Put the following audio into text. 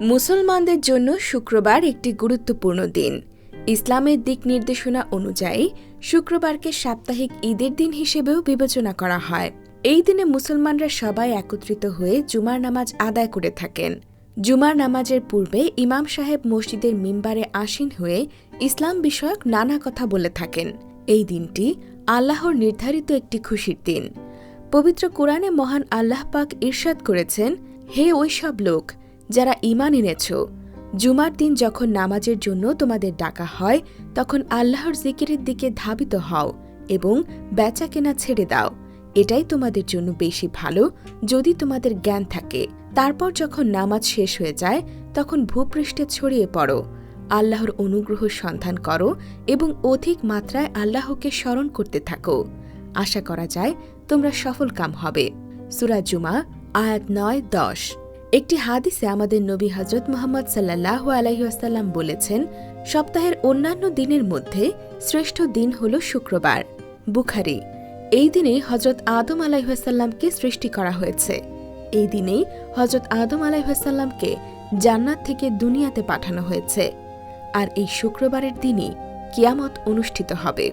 মুসলমানদের জন্য শুক্রবার একটি গুরুত্বপূর্ণ দিন। ইসলামের দিক নির্দেশনা অনুযায়ী শুক্রবারকে সাপ্তাহিক ঈদের দিন হিসেবেও বিবেচনা করা হয়। এই দিনে মুসলমানরা সবাই একত্রিত হয়ে জুমার নামাজ আদায় করে থাকেন। জুমার নামাজের পূর্বে ইমাম সাহেব মসজিদের মিম্বারে আসীন হয়ে ইসলাম বিষয়ক নানা কথা বলে থাকেন। এই দিনটি আল্লাহর নির্ধারিত একটি খুশির দিন। পবিত্র কোরআনে মহান আল্লাহ পাক ঈর্ষাদ করেছেন, হে ওইসব লোক যারা ঈমান এনেছ, জুমার দিন যখন নামাজের জন্য তোমাদের ডাকা হয়, তখন আল্লাহর জিকিরের দিকে ধাবিত হও এবং বেচা কেনা ছেড়ে দাও। এটাই তোমাদের জন্য বেশি ভালো যদি তোমাদের জ্ঞান থাকে। তারপর যখন নামাজ শেষ হয়ে যায়, তখন ভূপৃষ্ঠে ছড়িয়ে পড়ো। আল্লাহর অনুগ্রহ সন্ধান করো এবং অধিক মাত্রায় আল্লাহকে স্মরণ করতে থাকো। আশা করা যায় তোমরা সফল কাম হবে। সুরা জুমা, আয়াত নয়, দশ। একটি হাদিসে আমাদের নবী হজরত মোহাম্মদ সাল্লাহ আলহিহাসাল্লাম বলেছেন, সপ্তাহের অন্যান্য দিনের মধ্যে শ্রেষ্ঠ দিন হল শুক্রবার। বুখারি, এই দিনেই হজরত আদম আলাইহাসাল্লামকে সৃষ্টি করা হয়েছে। এই দিনেই হজরত আদম আলাইহাসাল্লামকে জান্নাত থেকে দুনিয়াতে পাঠানো হয়েছে। আর এই শুক্রবারের দিনই কিয়ামত অনুষ্ঠিত হবে।